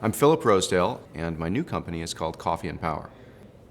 I'm Philip Rosedale, and my new company is called Coffee and Power.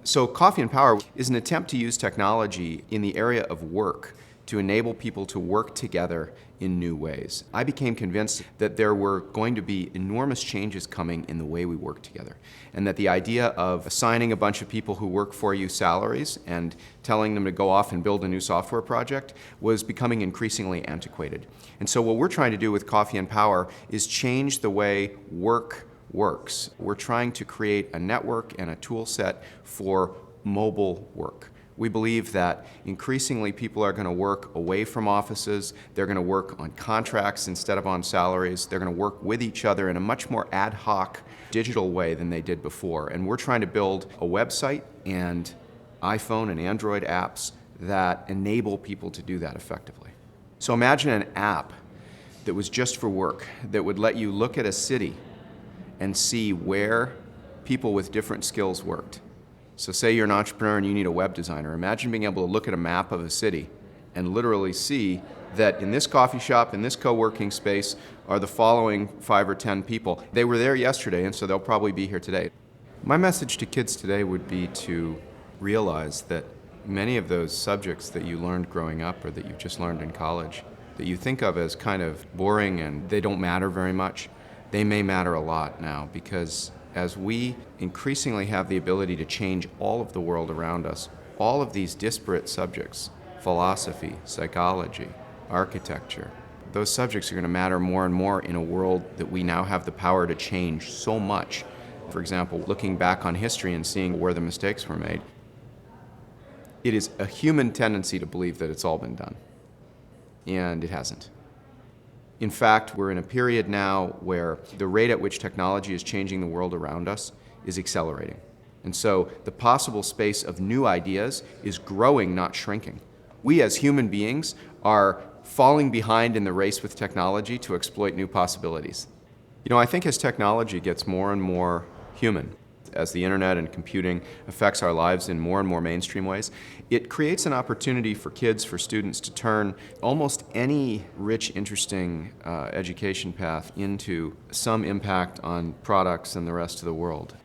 So, Coffee and Power is an attempt to use technology in the area of work to enable people to work together in new ways. I became convinced that there were going to be enormous changes coming in the way we work together, and that the idea of assigning a bunch of people who work for you salaries and telling them to go off and build a new software project was becoming increasingly antiquated. And so, what we're trying to do with Coffee and Power is change the way work works. We're trying to create a network and a tool set for mobile work. We believe that increasingly people are going to work away from offices. They're going to work on contracts instead of on salaries. They're going to work with each other in a much more ad hoc digital way than they did before. And we're trying to build a website and iPhone and Android apps that enable people to do that effectively. So imagine an app that was just for work, that would let you look at a city and see where people with different skills worked so, say you're an entrepreneur and you need a web designer. Imagine being able to look at a map of a city and literally see that in this coffee shop, in this co working space, are the following five or ten people. They were there yesterday, and so they'll probably be here today. My message to kids today would be to realize that many of those subjects that you learned growing up or that you've just learned in college, that you think of as kind of boring and they don't matter very much, they may matter a lot now because as we increasingly have the ability to change all of the world around us, all of these disparate subjects philosophy, psychology, architecture those subjects are going to matter more and more in a world that we now have the power to change so much. For example, looking back on history and seeing where the mistakes were made, it is a human tendency to believe that it's all been done. And it hasn't. In fact, we're in a period now where the rate at which technology is changing the world around us is accelerating. And so the possible space of new ideas is growing, not shrinking. We as human beings are falling behind in the race with technology to exploit new possibilities. You know, I think as technology gets more and more human, as the internet and computing affects our lives in more and more mainstream ways, it creates an opportunity for kids, for students to turn almost any rich, interesting uh, education path into some impact on products and the rest of the world.